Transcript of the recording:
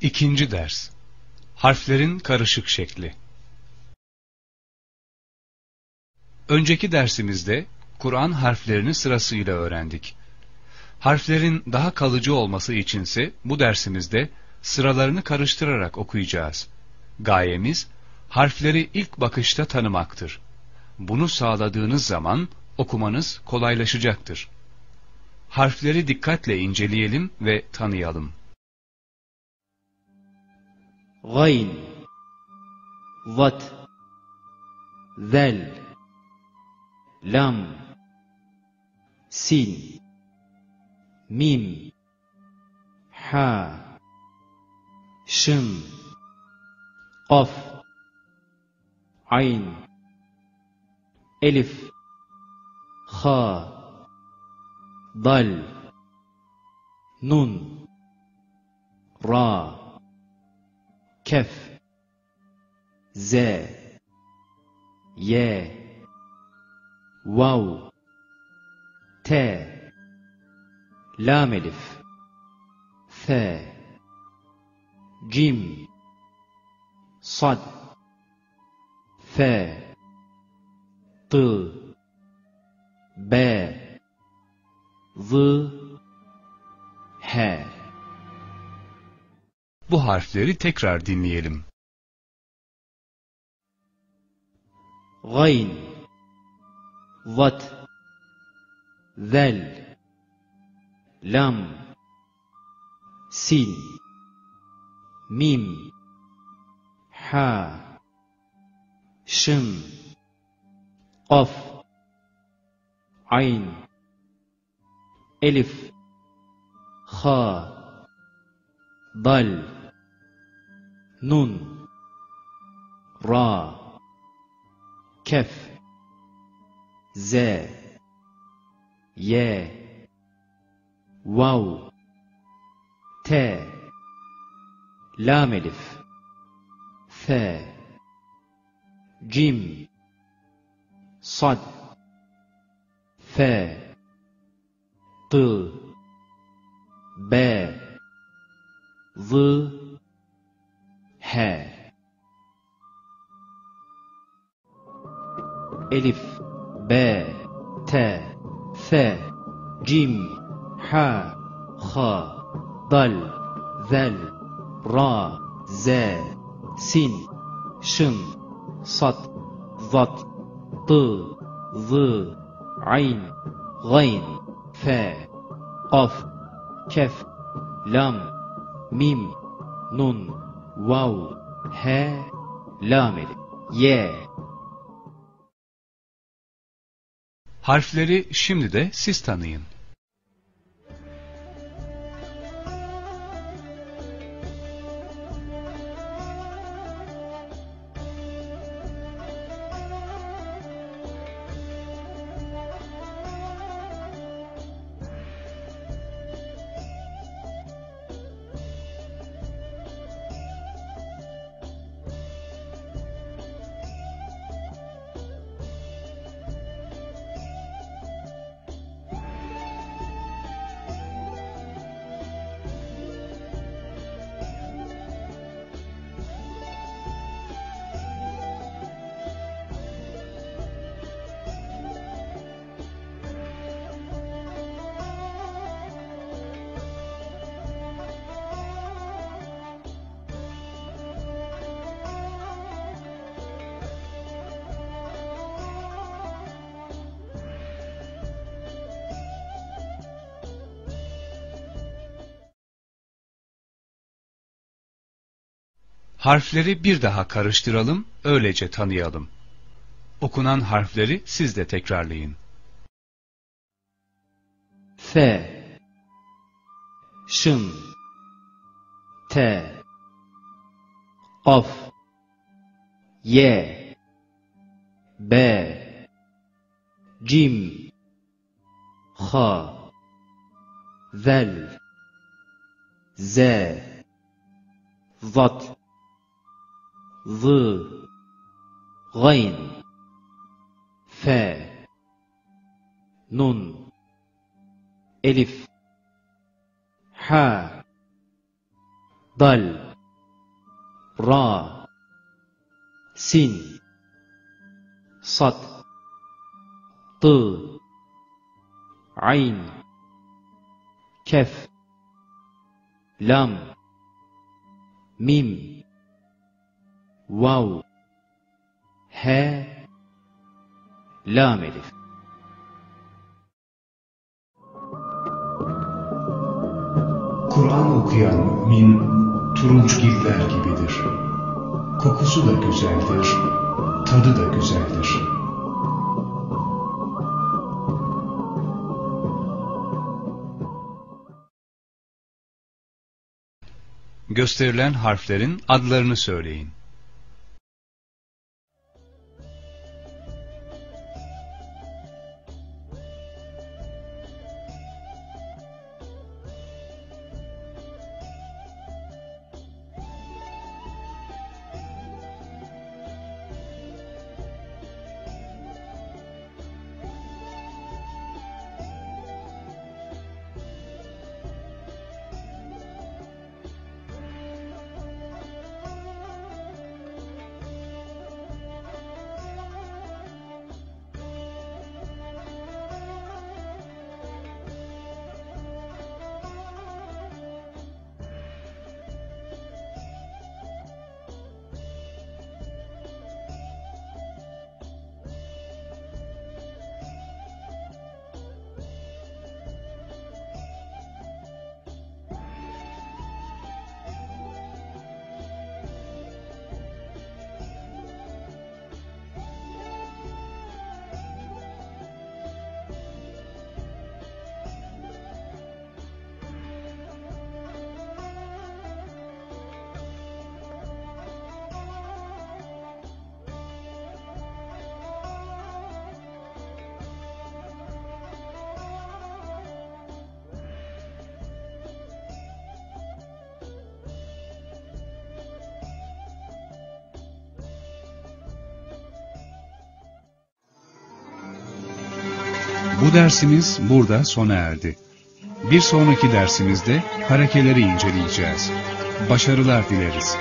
İkinci ders Harflerin karışık şekli Önceki dersimizde Kur'an harflerini sırasıyla öğrendik. Harflerin daha kalıcı olması içinse bu dersimizde sıralarını karıştırarak okuyacağız. Gayemiz harfleri ilk bakışta tanımaktır. Bunu sağladığınız zaman okumanız kolaylaşacaktır. Harfleri dikkatle inceleyelim ve tanıyalım. غين ضت ذل لام سين ميم حا شم قف عين ألف خا ضل نون را. Kef. Z. Y. Vav. T. Lam Elif. F. Cim. Sad. F. T. B. Z. bu harfleri tekrar dinleyelim. Gayn Vat Zel Lam Sin Mim Ha Şın Qaf Ayn Elif Ha Dal Nun. Ra. Kef. Z Y Vav. T Lam Elif. F Cim. Sad. F T. B. Z. ألف ب ت ث جيم ح خ ضل ذل را ز سين شن صد ضد ط ظ عين غين ف قف كف لام ميم نون واو ه لام ي Harfleri şimdi de siz tanıyın. Harfleri bir daha karıştıralım, öylece tanıyalım. Okunan harfleri siz de tekrarlayın. F. Şın. T. Of. Y. B. Cim. Ha Zel. Z. Zat. ظ غين فا نون ألف حا ضل را سين صد ط عين كف لام ميم. Vav he lam elif Kur'an okuyan mümin turunçgiller gibidir. Kokusu da güzeldir, tadı da güzeldir. Gösterilen harflerin adlarını söyleyin. Bu dersimiz burada sona erdi. Bir sonraki dersimizde harekeleri inceleyeceğiz. Başarılar dileriz.